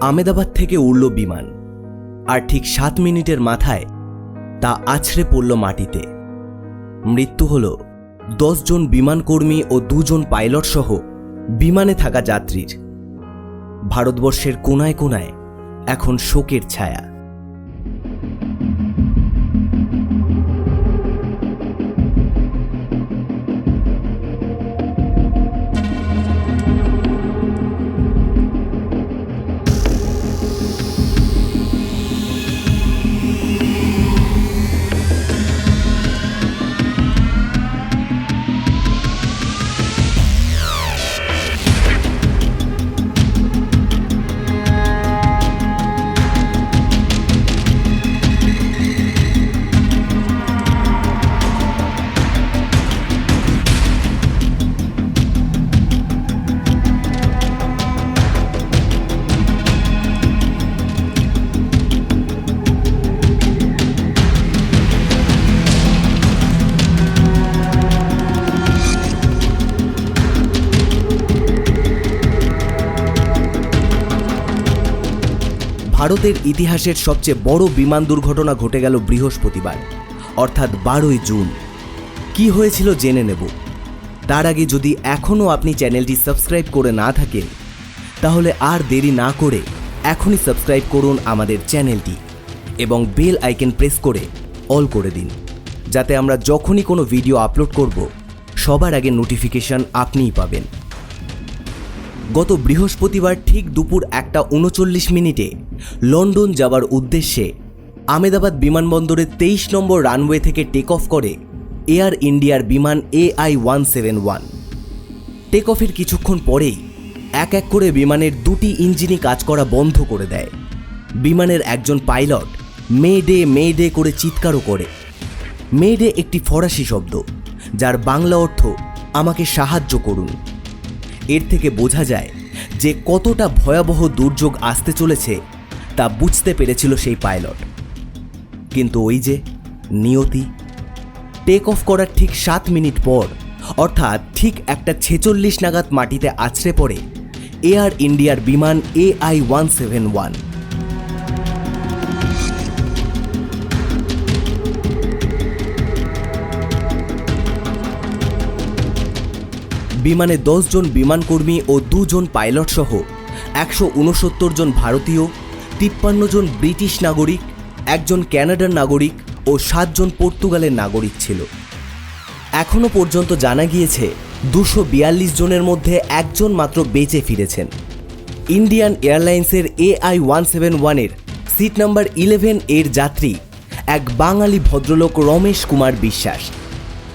আমেদাবাদ থেকে উড়ল বিমান, আর ঠিক সাত মিনিটের মাথায় তা আছড়ে পড়ল মাটিতে। মৃত্যু হল দশজন বিমানকর্মী ও দুজন পাইলট সহ বিমানে থাকা যাত্রীর। ভারতবর্ষের কোনায় কোনায় এখন শোকের ছায়া। ভারতের ইতিহাসের সবচেয়ে বড় বিমান দুর্ঘটনা ঘটে গেল বৃহস্পতিবার, অর্থাৎ বারোই জুন। কি হয়েছিল জেনে নেব। তার আগে যদি এখনও আপনি চ্যানেলটি সাবস্ক্রাইব করে না থাকেন, তাহলে আর দেরি না করে এখনই সাবস্ক্রাইব করুন আমাদের চ্যানেলটি এবং বেল আইকন প্রেস করে অল করে দিন, যাতে আমরা যখনই কোনো ভিডিও আপলোড করব, সবার আগে নোটিফিকেশন আপনিই পাবেন। গত বৃহস্পতিবার ঠিক দুপুর একটা উনচল্লিশ মিনিটে লন্ডন যাবার উদ্দেশ্যে আমেদাবাদ বিমানবন্দরে তেইশ নম্বর রানওয়ে থেকে টেক অফ করে এয়ার ইন্ডিয়ার বিমান AI one seven one take অফের কিছুক্ষণ পরেই এক এক করে বিমানের দুটি ইঞ্জিনই কাজ করা বন্ধ করে দেয়। বিমানের একজন pilot mayday mayday করে চিৎকারও করে। মে ডে একটি ফরাসি শব্দ, যার বাংলা অর্থ, আমাকে সাহায্য করুন। এর থেকে বোঝা যায় যে কতটা ভয়াবহ দুর্যোগ আসতে চলেছে তা বুঝতে পেরেছিল সেই পাইলট। কিন্তু ওই যে নিয়তি টেক অফ করার ঠিক সাত মিনিট পর, অর্থাৎ ঠিক একটা ছেচল্লিশ নাগাদ মাটিতে আছড়ে পড়ে এয়ার ইন্ডিয়ার বিমান এআই ওয়ান সেভেন ওয়ান বিমানে জন বিমানকর্মী ও দুজন পাইলট সহ একশো উনসত্তর জন ভারতীয়, তিপ্পান্ন জন ব্রিটিশ নাগরিক, একজন ক্যানাডার নাগরিক ও সাতজন পর্তুগালের নাগরিক ছিল। এখনও পর্যন্ত জানা গিয়েছে দুশো বিয়াল্লিশ জনের মধ্যে একজন মাত্র বেঁচে ফিরেছেন। ইন্ডিয়ান এয়ারলাইন্সের এআই ওয়ান সেভেন ওয়ানের সিট নাম্বার ইলেভেন এর যাত্রী এক বাঙালি ভদ্রলোক রমেশ কুমার বিশ্বাস।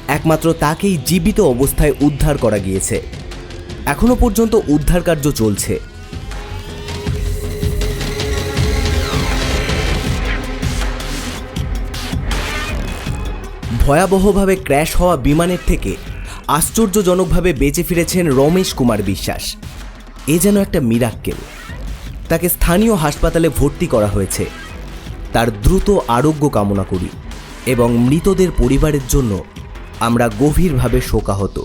একমাত্র তাকেই জীবিত অবস্থায় উদ্ধার করা গিয়েছে। এখনও পর্যন্ত উদ্ধার কার্য চলছে। ভয়াবহভাবে ক্র্যাশ হওয়া বিমানের থেকে আশ্চর্যজনকভাবে বেঁচে ফিরেছেন রমেশ কুমার বিশ্বাস। এ যেন একটা মিরাক্কেল। তাকে স্থানীয় হাসপাতালে ভর্তি করা হয়েছে। তার দ্রুত আরোগ্য কামনা করি এবং মৃতদের পরিবারের জন্য আমরা গভীরভাবে শোকাহত।